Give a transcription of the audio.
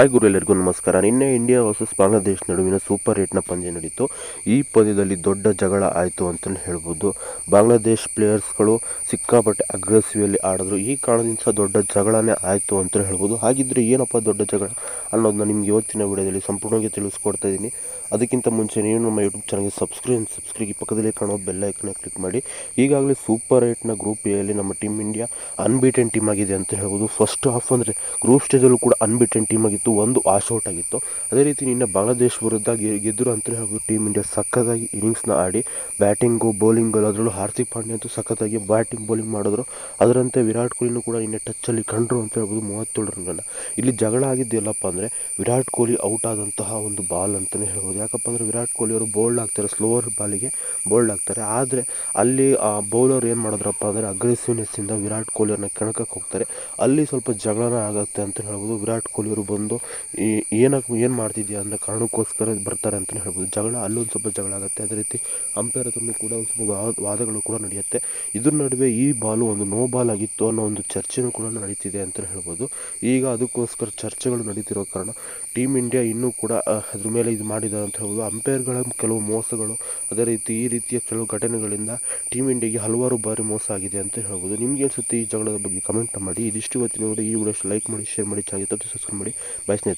Hi ಗುರು ಎಲ್ಲರಿಗೂ ನಮಸ್ಕಾರ. ನಿನ್ನೆ ಇಂಡಿಯಾ ವರ್ಸಸ್ ಬಾಂಗ್ಲಾದೇಶ್ ನಡುವಿನ ಸೂಪರ್ ಏಟ್ನ ಪಂದ್ಯ ನಡೀತು. ಈ ಪಂದ್ಯದಲ್ಲಿ ದೊಡ್ಡ ಜಗಳ ಆಯಿತು ಅಂತಲೇ ಹೇಳ್ಬೋದು. ಬಾಂಗ್ಲಾದೇಶ್ ಪ್ಲೇಯರ್ಸ್ಗಳು ಸಿಕ್ಕಾಪಟ್ಟೆ ಅಗ್ರೆಸಿವಲ್ಲಿ ಆಡಿದ್ರು. ಈ ಕಾರಣದಿಂದ ದೊಡ್ಡ ಜಗಳನೇ ಆಯಿತು ಅಂತಲೇ ಹೇಳ್ಬೋದು. ಹಾಗಿದ್ರೆ ಏನಪ್ಪ ದೊಡ್ಡ ಜಗಳ? ಅನ್ನೋದನ್ನ ನಿಮ್ಗೆ ಇವತ್ತಿನ ವಿಡಿಯೋದಲ್ಲಿ ಸಂಪೂರ್ಣವಾಗಿ ತಿಳಿಸ್ಕೊಡ್ತಾ ಇದ್ದೀನಿ. ಅದಕ್ಕಿಂತ ಮುಂಚೆ ನೀವು ನಮ್ಮ ಯೂಟ್ಯೂಬ್ ಚಾನಲ್ಗೆ ಸಬ್ಸ್ಕ್ರೈಬ್ ಸಬ್ಸ್ಕ್ರೈಬ್ ಪಕ್ಕದಲ್ಲಿ ಕಾಣೋ ಬೆಲ್ ಐಕನ್ನ ಕ್ಲಿಕ್ ಮಾಡಿ. ಈಗಾಗಲೇ ಸೂಪರ್ ಏಟ್ನ ಗ್ರೂಪ್ ಎಲ್ಲಿ ನಮ್ಮ ಟೀಮ್ ಇಂಡಿಯಾ ಅನ್ಬೀಟೆನ್ ಟೀಮ್ ಆಗಿದೆ ಅಂತ ಹೇಳ್ಬೋದು. ಫಸ್ಟ್ ಹಾಫ್ ಅಂದರೆ ಗ್ರೂಪ್ ಸ್ಟೇಜಲ್ಲೂ ಕೂಡ ಅನ್ಬಿಟೆನ್ ಟೀಮ್ ಆಗಿತ್ತು. ಒಂದು ಆಶ್ ಔಟ್ ಆಗಿತ್ತು. ಅದೇ ರೀತಿ ನಿನ್ನ ಬಾಂಗ್ಲಾದೇಶ್ ವಿರುದ್ಧ ಗೆದ್ದರು ಅಂತಲೇ ಹೇಳ್ಬೋದು. ಟೀಮ್ ಇಂಡಿಯಾ ಸಖತ್ತಾಗಿ ಇನ್ನಿಂಗ್ಸ್ನ ಆಡಿ ಬ್ಯಾಟಿಂಗು ಬೌಲಿಂಗು ಅದರಲ್ಲೂ ಹಾರ್ದಿಕ್ ಪಾಂಡ್ಯ ಅಂತೂ ಸಖತ್ತಾಗಿ ಬ್ಯಾಟಿಂಗ್ ಬೌಲಿಂಗ್ ಮಾಡಿದ್ರು. ಅದರಂತೆ ವಿರಾಟ್ ಕೊಹ್ಲಿನೂ ಕೂಡ ನಿನ್ನೆ ಟಚ್ಚಲ್ಲಿ ಕಂಡ್ರು ಅಂತ ಹೇಳ್ಬೋದು. ಮೂವತ್ತೇಳು ರನ್ಗಳನ್ನ ಇಲ್ಲಿ ಜಗಳ ಆಗಿದ್ದು ಎಲ್ಲಪ್ಪ ಅಂದರೆ ವಿರಾಟ್ ಕೊಹ್ಲಿ ಔಟ್ ಆದಂತಹ ಒಂದು ಬಾಲ್ ಅಂತಲೇ ಹೇಳ್ಬೋದು. ಯಾಕಪ್ಪ ಅಂದರೆ ವಿರಾಟ್ ಕೊಹ್ಲಿ ಅವರು ಬೋಲ್ಡ್ ಆಗ್ತಾರೆ ಸ್ಲೋವರ್ ಬಾಲಿಗೆ ಬೋಲ್ಡ್ ಆಗ್ತಾರೆ. ಆದರೆ ಅಲ್ಲಿ ಆ ಬೌಲರ್ ಏನು ಮಾಡಿದ್ರಪ್ಪ ಅಂದರೆ ಅಗ್ರೆಸಿವ್ನೆಸ್ಸಿಂದ ವಿರಾಟ್ ಕೊಹ್ಲಿಯವ್ರನ್ನ ಕೆಣಕಕ್ಕೆ ಹೋಗ್ತಾರೆ. ಅಲ್ಲಿ ಸ್ವಲ್ಪ ಜಗಳನ ಆಗುತ್ತೆ ಅಂತ ಹೇಳ್ಬೋದು. ವಿರಾಟ್ ಕೊಹ್ಲಿ ಅವರು ಬಂದು ಈ ಏನಕ್ಕೆ ಏನು ಮಾಡ್ತಿದ್ಯಾ ಅನ್ನೋ ಕಾರಣಕ್ಕೋಸ್ಕರ ಬರ್ತಾರೆ ಅಂತಲೇ ಹೇಳ್ಬೋದು. ಜಗಳ ಅಲ್ಲೊಂದು ಸ್ವಲ್ಪ ಜಗಳ ಆಗುತ್ತೆ. ಅದೇ ರೀತಿ ಅಂಪೈರ್ ಹತ್ರನೂ ಕೂಡ ಒಂದು ಸ್ವಲ್ಪ ವಾದಗಳು ಕೂಡ ನಡೆಯುತ್ತೆ. ಇದ್ರ ನಡುವೆ ಈ ಬಾಲು ಒಂದು ನೋ ಬಾಲ್ ಆಗಿತ್ತು ಅನ್ನೋ ಒಂದು ಚರ್ಚೆನೂ ಕೂಡ ನಡೀತಿದೆ ಅಂತಲೇ ಹೇಳ್ಬೋದು. ಈಗ ಅದಕ್ಕೋಸ್ಕರ ಚರ್ಚೆಗಳು ನಡೀತಿರೋ ಕಾರಣ ಟೀಮ್ ಇಂಡಿಯಾ ಇನ್ನೂ ಕೂಡ ಅದ್ರ ಮೇಲೆ ಇದು ಮಾಡಿದ್ದಾರೆ ಅಂತ ಹೇಳ್ಬೋದು. ಅಂಪೈರ್ಗಳ ಕೆಲವು ಮೋಸಗಳು, ಅದೇ ರೀತಿ ಈ ರೀತಿಯ ಕೆಲವು ಘಟನೆಗಳಿಂದ ಟೀಮ್ ಇಂಡಿಯಾಗೆ ಹಲವಾರು ಬಾರಿ ಮೋಸ ಆಗಿದೆ ಅಂತ ಹೇಳ್ಬೋದು. ನಿಮ್ಗೆ ಅನಿಸುತ್ತೆ ಈ ಜಗಳದ ಬಗ್ಗೆ ಕಮೆಂಟ್ ಮಾಡಿ. ಇದಿಷ್ಟು ಇವತ್ತಿನ ಈ ವಿಡಿಯೋ ಲೈಕ್ ಮಾಡಿ ಶೇರ್ ಮಾಡಿ ಚಾಗಿ ತಪ್ಪು ಸಬ್ಸ್ಕ್ರೈಬ್ ಮಾಡಿ. ಬಯಸ್ನೇ